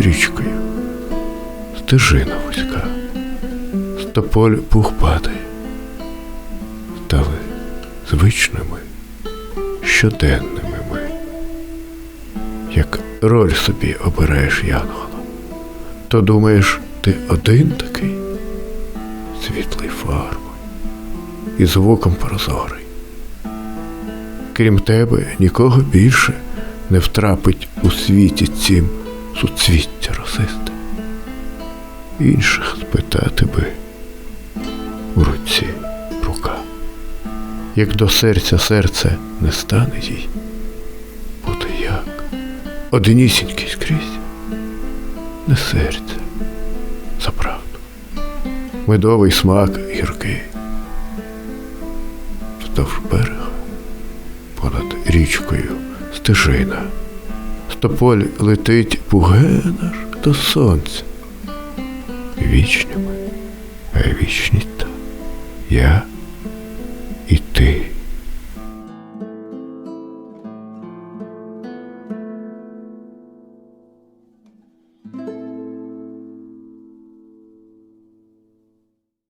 річкою. Стежина вузька, з тополь пух падає. Стали звичними, щоденними ми. Як роль собі обираєш янгола, то думаєш, ти один такий, світлий фарбою і звуком прозорий. Крім тебе, нікого більше не втрапить у світі цім суцвіття росисте. Інших спитати би у руці рука. Як до серця серце не стане їй, буде як одинісінький скрізь, не серце за правду. Медовий смак гіркий. Вздовж берега, понад річкою стежина. Стополь летить пугена ж до сонця. Вічними, а вічність та я